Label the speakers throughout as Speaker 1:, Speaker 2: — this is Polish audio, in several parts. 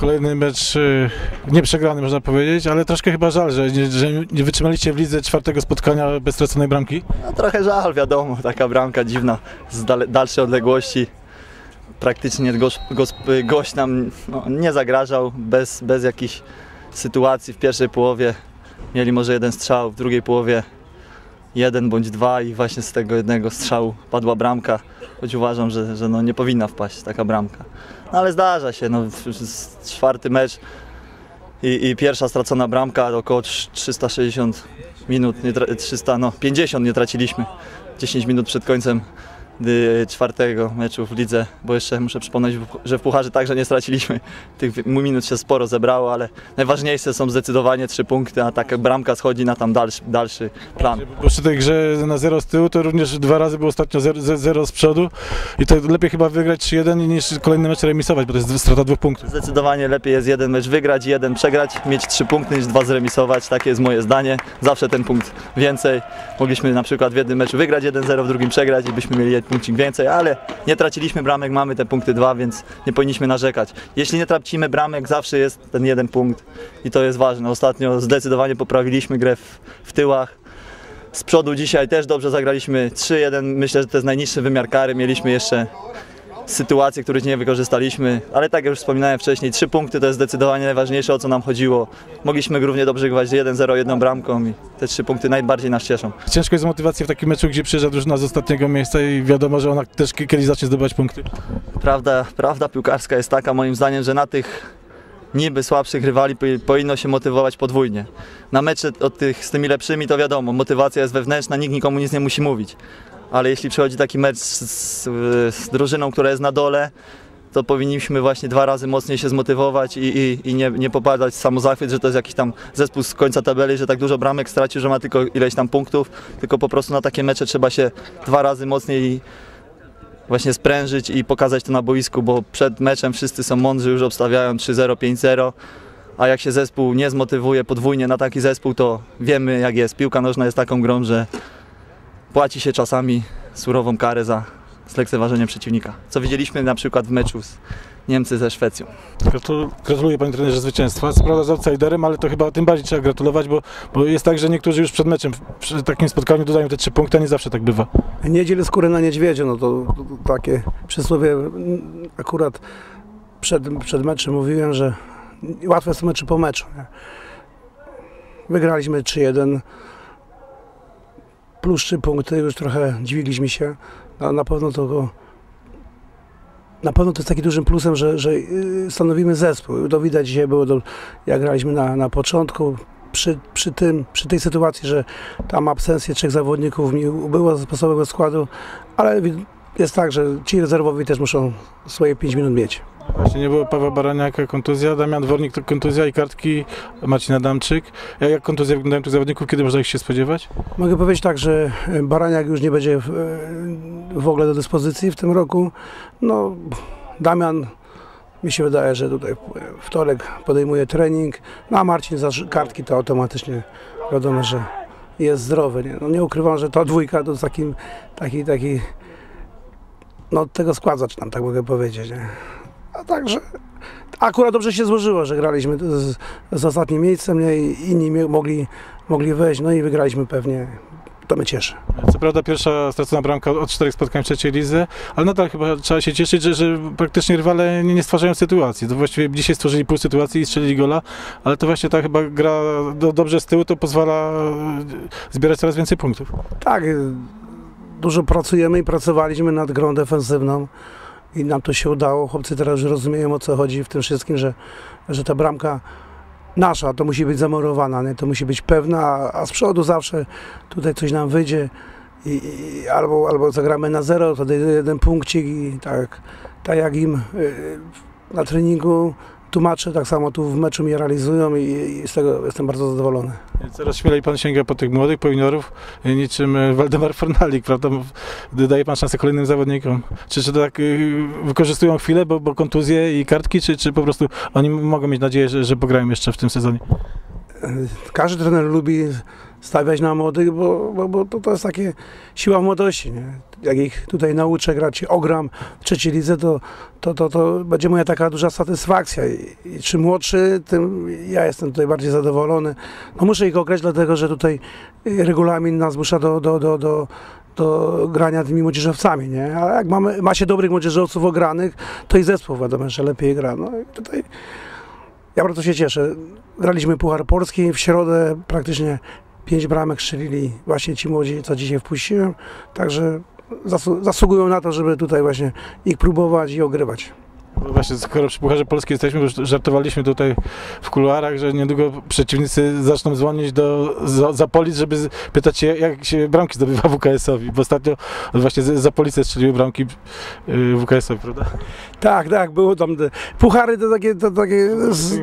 Speaker 1: Kolejny mecz y, nieprzegrany można powiedzieć, ale troszkę chyba żal, że nie, że nie wytrzymaliście w lidze czwartego spotkania bez straconej bramki.
Speaker 2: No, trochę żal, wiadomo, taka bramka dziwna z dale, dalszej odległości. Praktycznie gość, gość, gość nam no, nie zagrażał, bez, bez jakichś sytuacji w pierwszej połowie. Mieli może jeden strzał, w drugiej połowie jeden bądź dwa i właśnie z tego jednego strzału padła bramka. Choć uważam, że, że no, nie powinna wpaść taka bramka. No ale zdarza się, no, czwarty mecz i, i pierwsza stracona bramka, około trz- 360 minut, nie tra- 300, no 50 nie traciliśmy. 10 minut przed końcem czwartego meczu w lidze, bo jeszcze muszę przypomnieć, że w Pucharze także nie straciliśmy. Tych minut się sporo zebrało, ale najważniejsze są zdecydowanie trzy punkty, a taka bramka schodzi na tam dalszy, dalszy plan.
Speaker 1: Bo przy tej grze na 0 z tyłu to również dwa razy było ostatnio 0 z przodu i to lepiej chyba wygrać 3-1 niż kolejny mecz remisować, bo to jest strata dwóch punktów.
Speaker 2: Zdecydowanie lepiej jest jeden mecz wygrać, jeden przegrać, mieć trzy punkty niż dwa zremisować. Takie jest moje zdanie. Zawsze ten punkt więcej. Mogliśmy na przykład w jednym meczu wygrać 1-0, w drugim przegrać i byśmy mieli punkcik więcej, ale nie traciliśmy bramek, mamy te punkty dwa, więc nie powinniśmy narzekać. Jeśli nie tracimy bramek, zawsze jest ten jeden punkt i to jest ważne. Ostatnio zdecydowanie poprawiliśmy grę w, w tyłach. Z przodu dzisiaj też dobrze zagraliśmy 3-1. Myślę, że to jest najniższy wymiar kary. Mieliśmy jeszcze sytuacje, których nie wykorzystaliśmy, ale tak jak już wspominałem wcześniej, trzy punkty to jest zdecydowanie najważniejsze, o co nam chodziło. Mogliśmy równie dobrze grać 1-0 jedną bramką i te trzy punkty najbardziej nas cieszą.
Speaker 1: Ciężko jest motywację w takim meczu, gdzie przyjeżdża drużyna z ostatniego miejsca i wiadomo, że ona też ki- kiedyś zacznie zdobywać punkty.
Speaker 2: Prawda, prawda piłkarska jest taka moim zdaniem, że na tych niby słabszych rywali powi- powinno się motywować podwójnie. Na mecze od tych, z tymi lepszymi to wiadomo, motywacja jest wewnętrzna, nikt nikomu nic nie musi mówić. Ale jeśli przychodzi taki mecz z, z, drużyną, która jest na dole, to powinniśmy właśnie dwa razy mocniej się zmotywować i, i, i nie, nie popadać w samozachwyt, że to jest jakiś tam zespół z końca tabeli, że tak dużo bramek stracił, że ma tylko ileś tam punktów, tylko po prostu na takie mecze trzeba się dwa razy mocniej właśnie sprężyć i pokazać to na boisku, bo przed meczem wszyscy są mądrzy, już obstawiają 3-0, 5-0, a jak się zespół nie zmotywuje podwójnie na taki zespół, to wiemy jak jest. Piłka nożna jest taką grą, że płaci się czasami surową karę za zlekceważenie przeciwnika. Co widzieliśmy na przykład w meczu z Niemcy ze Szwecją.
Speaker 1: Gratul- Gratuluję panie trenerze zwycięstwa. Co prawda z outsiderem, ale to chyba tym bardziej trzeba gratulować, bo, bo jest tak, że niektórzy już przed meczem, przy takim spotkaniu dodają te trzy punkty, a nie zawsze tak bywa.
Speaker 3: Nie dzielę skóry na niedźwiedzie, no to, to, to takie przysłowie akurat przed, przed meczem mówiłem, że łatwe są mecze po meczu. Nie? Wygraliśmy 3-1, plus 3 punkty, już trochę dziwiliśmy się. Na, na pewno to go, na pewno to jest takim dużym plusem, że, że yy, stanowimy zespół. To widać dzisiaj było, do, jak graliśmy na, na początku, przy, przy, tym, przy tej sytuacji, że tam absencję trzech zawodników mi ubyło z podstawowego składu, ale jest tak, że ci rezerwowi też muszą swoje 5 minut mieć.
Speaker 1: Właśnie nie było Pawła Baraniaka, kontuzja, Damian Dwornik to kontuzja i kartki Marcin Adamczyk. Jak, jak kontuzje wyglądają tych zawodników, kiedy można ich się spodziewać?
Speaker 3: Mogę powiedzieć tak, że e, Baraniak już nie będzie w, e, w ogóle do dyspozycji w tym roku. No, Damian mi się wydaje, że tutaj wtorek podejmuje trening, no a Marcin za kartki to automatycznie wiadomo, że jest zdrowy. Nie, no, nie ukrywam, że to dwójka to jest taki, taki, no tego skład zaczynam, tak mogę powiedzieć. Nie? A także akurat dobrze się złożyło, że graliśmy z, z ostatnim miejscem nie? i inni mogli, mogli wejść, no i wygraliśmy pewnie. To mnie cieszy.
Speaker 1: Co prawda pierwsza stracona bramka od czterech spotkań trzeciej lidze, ale nadal chyba trzeba się cieszyć, że, że praktycznie rywale nie, nie stwarzają sytuacji. To właściwie dzisiaj stworzyli pół sytuacji i strzelili gola, ale to właśnie ta chyba gra do, dobrze z tyłu to pozwala e, zbierać coraz więcej punktów.
Speaker 3: Tak, dużo pracujemy i pracowaliśmy nad grą defensywną i nam to się udało. Chłopcy teraz już rozumieją o co chodzi w tym wszystkim, że, że ta bramka nasza to musi być zamurowana, nie? to musi być pewna, a, a z przodu zawsze tutaj coś nam wyjdzie i, i albo, albo zagramy na zero, daje jeden punkcik i tak, tak jak im y, na treningu tłumaczę, tak samo tu w meczu mnie realizują i, i z tego jestem bardzo zadowolony.
Speaker 1: Coraz śmielej pan sięga po tych młodych, po juniorów, e, niczym e, Waldemar Fornalik, prawda? Daje pan szansę kolejnym zawodnikom. Czy, czy to tak y, wykorzystują chwilę, bo, bo kontuzje i kartki, czy, czy po prostu oni mogą mieć nadzieję, że, że pograją jeszcze w tym sezonie?
Speaker 3: każdy trener lubi stawiać na młodych, bo, bo, bo to, to jest takie siła młodości. Nie? Jak ich tutaj nauczę grać, ogram w trzeciej lidze, to, to, to, to będzie moja taka duża satysfakcja. I, I czym młodszy, tym ja jestem tutaj bardziej zadowolony. No muszę ich ograć, dlatego że tutaj y, regulamin nas zmusza do, do, do, do, do grania tymi młodzieżowcami, nie? A jak mamy, ma się dobrych młodzieżowców ogranych, to i zespół wiadomo, że lepiej gra. No i tutaj ja bardzo się cieszę. Graliśmy Puchar Polski w środę, praktycznie pięć bramek strzelili właśnie ci młodzi, co dzisiaj wpuściłem, także zasługują na to, żeby tutaj właśnie ich próbować i ogrywać.
Speaker 1: No Właśnie, skoro przy Pucharze Polski jesteśmy, już żartowaliśmy tutaj w kuluarach, że niedługo przeciwnicy zaczną dzwonić do za- Zapolic, żeby z- pytać się, jak się bramki zdobywa WKS-owi, bo ostatnio właśnie Zapolice strzeliły bramki y, WKS-owi, prawda?
Speaker 3: Tak, tak, było tam te puchary to takie, to takie,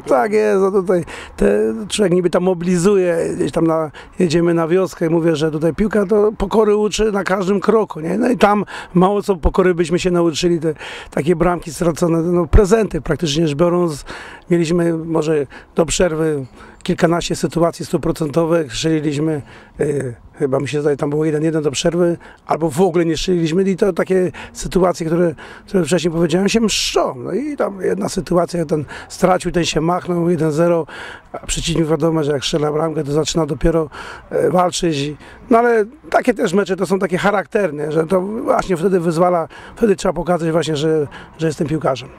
Speaker 3: tak jest, no tutaj te, człowiek niby tam mobilizuje, gdzieś tam na, jedziemy na wioskę i mówię, że tutaj piłka to pokory uczy na każdym kroku, nie? No i tam mało co pokory byśmy się nauczyli, te takie bramki stracone, no prezenty praktycznie rzecz biorąc, mieliśmy może do przerwy kilkanaście sytuacji stuprocentowych, strzeliliśmy, y, chyba mi się zdaje, tam było jeden jeden do przerwy, albo w ogóle nie strzeliliśmy i to takie sytuacje, które, które wcześniej powiedziałem, się mszczą. No i tam jedna sytuacja, ten stracił, ten się machnął, 1-0, a przeciwnik wiadomo, że jak strzela bramkę, to zaczyna dopiero e, walczyć. No ale takie też mecze to są takie charakterne, że to właśnie wtedy wyzwala, wtedy trzeba pokazać właśnie, że, że jestem piłkarzem.